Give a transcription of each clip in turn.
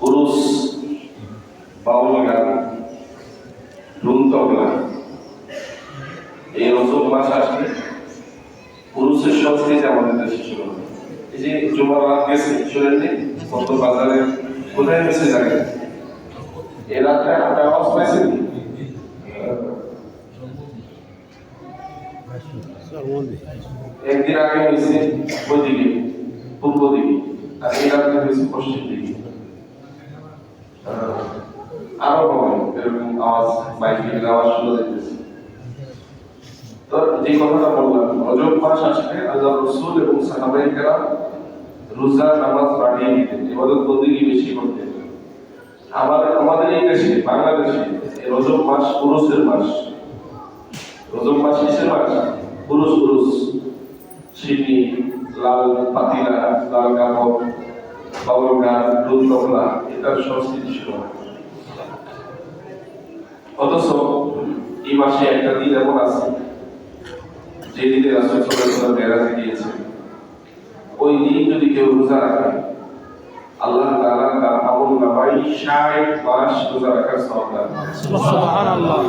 পুরুষ বাউল গান ধুম এই রজব মাস আসলে পুরুষের সংস্কৃতি আমাদের দেশে শুরু। এই যে জুমার রাত গেছে শুনেননি কত বাজারে কোথায় গেছে জায়গা এই রাত্রে আপনার আওয়াজ পাইছেন একদিন আগে হয়েছে পূর্ব দিকে। আর এই হয়েছে পশ্চিম দিকে। আরও হবে এরকম আওয়াজ মাইকের আওয়াজ শোনা যেতেছে তো যে কথাটা বললাম রজব মাস আসলে আল্লাহ রসুল এবং সাহাবাই কেরাম রোজা, নামাজ বাড়িয়ে দিতেন এবাদত বন্দিগি বেশি করতেন আমার আমাদের এই দেশে, বাংলাদেশে রজব মাস পুরুষের মাস। রজব মাস কিসের মাস? পুরুষ পুরুষ সিডনি লাল পাতিলা লাল কাপড় বাউল গান দুল তবলা এটার সংস্কৃতি হয় অথচ এই মাসে একটা দিন এমন আছে যে দিনে রাসূল গিয়েছেন ওই দিন যদি কেউ রোজা রাখে আল্লাহ তাআলা তার আমল নামায় 60 মাস রোজা রাখার সওয়াব দান সুবহানাল্লাহ।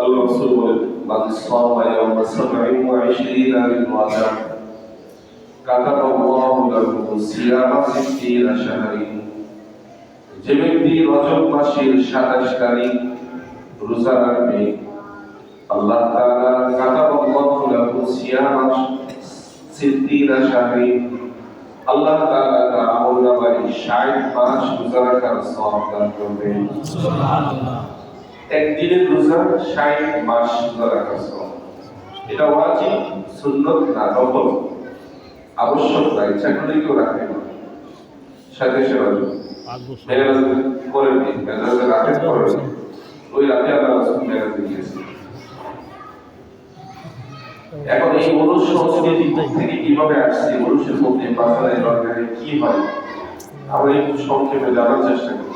আল্লাহ রাসূল বলেন মান সামা ইয়াওমা সাবঈন ওয়া ইশরিনা মিন রজব কাতাবা আল্লাহু লাহু সিয়ামা সিত্তিনা শাহরিন যে ব্যক্তি রজব মাসের 27 তারিখ রোজা রাখবে আল্লাহ তাআলা কাতাবা আল্লাহু লাহু সিয়ামা সিত্তিনা শাহরিন আল্লাহ তাআলা তার আমল নামায় 60 মাস রোজা রাখার সওয়াব দান করবেন। সুবহানাল্লাহ। একদিনের রোজা ষাট মাস রোজা রাখা সওয়াব। এটা ওয়াজিব সুন্নত না নফল? আবশ্যক না ইচ্ছা করলে কেউ রাখতে পারে সাথে সেবা পাঁচ বছর মেয়েরাজ করে দিন রাতে করে ওই রাতে আল্লাহ রাসূল মেয়েরাজ দিয়েছে এখন এই মনুষ্য সংস্কৃতি থেকে কীভাবে আসছে মনুষ্যের মধ্যে বাজারে দরকারে কি হয় আমরা একটু সংক্ষেপে জানার চেষ্টা করি।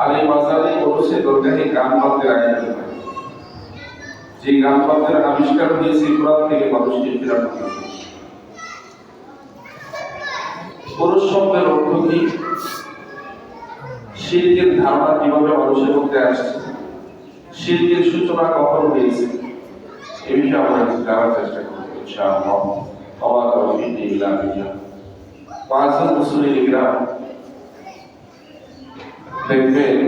আর এই বাজারে মনুষ্যের দরকারে গান আয়োজন হয় যে বাদ্যের আবিষ্কার হয়েছে কোরআন থেকে মানুষকে ফেরানো পুরুষ অর্থ কি? শিল্পের ধারণা কীভাবে মানুষের মধ্যে আসছে? শিল্পের সূচনা কখন হয়েছে? এই বিষয়ে আমরা জানার চেষ্টা করব, ইনশাআল্লাহ। পাঁচজন মুসলিম দেখবেন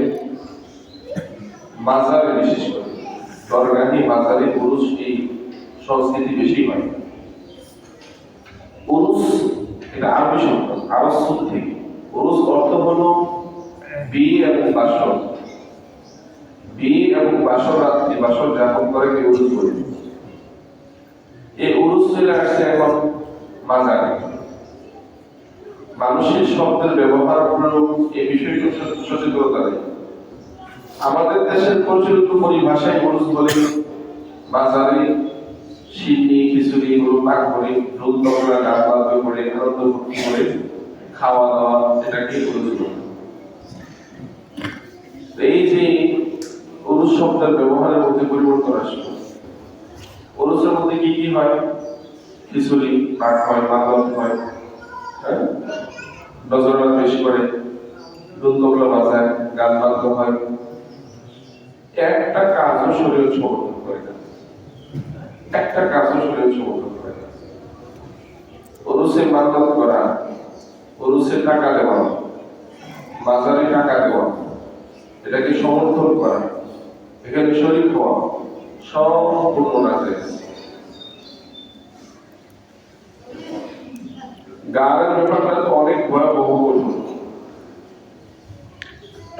মাজারে বিশেষ করে। দরগাহি মাজারে পুরুষ এই সংস্কৃতি বেশি হয়। পুরুষ এটা আরবি শব্দ আরস্তুত থেকে। পুরুষ অর্থ হলো বিয়ে এবং বাসর। বিয়ে এবং বাসর রাত্রি, বাসর যাপন করে কেউ উরুস বলে। এই উরুস চলে আসছে এখন মাজারে। মানুষের শব্দের ব্যবহার প্রয়োগ এই বিষয়টি সচ- সচেতনতা নেই আমাদের দেশের প্রচলিত পরিভাষায় মানুষ বলে, বাজারে সিন্নি খিচুড়ি গরু পাক করে ঢোল তবলা গান বাদ্য করে আনন্দ ভক্তি করে খাওয়া দাওয়া এটাকে বলে এই যে শব্দের ব্যবহারের মধ্যে পরিবর্তন আসবে উরুসের মধ্যে কি কি হয়? খিচুড়ি পাক হয় মাদক হয় হ্যাঁ? নজরাত পেশ করে। দুন্তগুলো বাজায় গান বাদ্য হয়। একটা কাজও শরীর সমর্থন করে না। একটা কাজও শরীর সমর্থন করে না। ওরুসে মান্নত করা ওরুসে টাকা দেওয়া, বাজারে টাকা দেওয়া, এটাকে সমর্থন করা, এখানে শরীর হওয়া সম্পূর্ণ না গানের ব্যাপারটা তো অনেক ভয়াবহ কঠিন।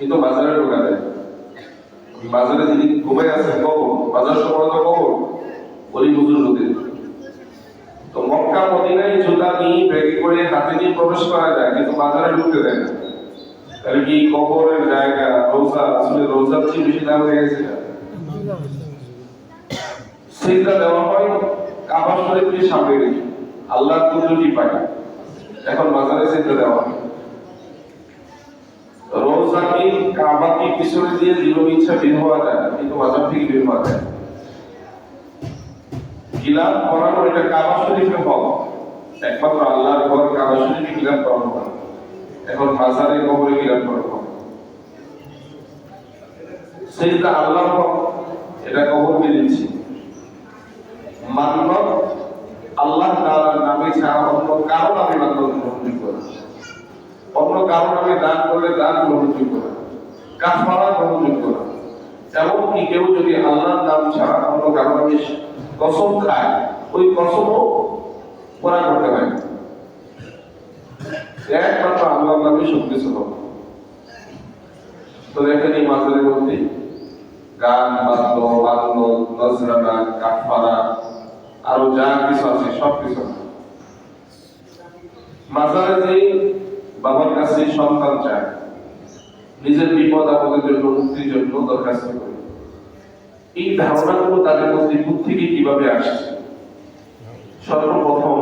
কিন্তু বাজারে ঢোকা যায় বাজারে যিনি ঘুমাই আছে কখন? বাজার সম্পর্ক কখন? ওই বুজুর্গদের তো মক্কা, মদিনায় জুতা নিয়ে ব্যাগে করে হাতে নিয়ে প্রবেশ করা যায়, কিন্তু বাজারে ঢুকতে দেয় না। তাহলে কি কবরের জায়গা, রোজা, আসলে রোজার চেয়ে বেশি দাম হয়ে গেছে? সিজদা দেওয়া হয়, কাবা শরীফের সামনে রেখে। আল্লাহ কুদরতি পায়। এখন বাজারে সিজদা দেওয়া হয়। কি কাবা কি পিছনে দিয়ে ইচ্ছা বের হওয়া যায় কিন্তু থেকে বের হওয়া যায় গিলাপ করানো এটা কাবা শরীফে হক। একমাত্র আল্লাহর ঘর কাবা শরীফে গিলাপ করানো হয়। এখন বাজারে কবরে গিলাপ সেইটা আল্লাহ হক এটা দিচ্ছি। আল্লাহ নামে ছাড়া অন্য কারও নামে মান্নত গ্রহণযোগ্য অন্য কারও নামে দান করলে দান গ্রহণযোগ্য কাফারা গ্রহণযোগ্য না এমনকি কেউ যদি আল্লাহর নাম ছাড়া অন্য কারও কসম খায়, ওই কসমও পুরা করতে হয় একমাত্র আল্লাহর নামে সব কিছু হবে। তো দেখেন এই মাজারের মধ্যে গান, বাদ্য বাদ্য, নজরানা কাফারা আরও যা কিছু আছে সব কিছু। মাজারে যে বাবার কাছে সন্তান চায় নিজের বিপদ আপদের জন্য, মুক্তির জন্য দরখাস্ত করে। এই ধারণাগুলো তাদের মধ্যে থেকে কীভাবে আসছে? সর্বপ্রথম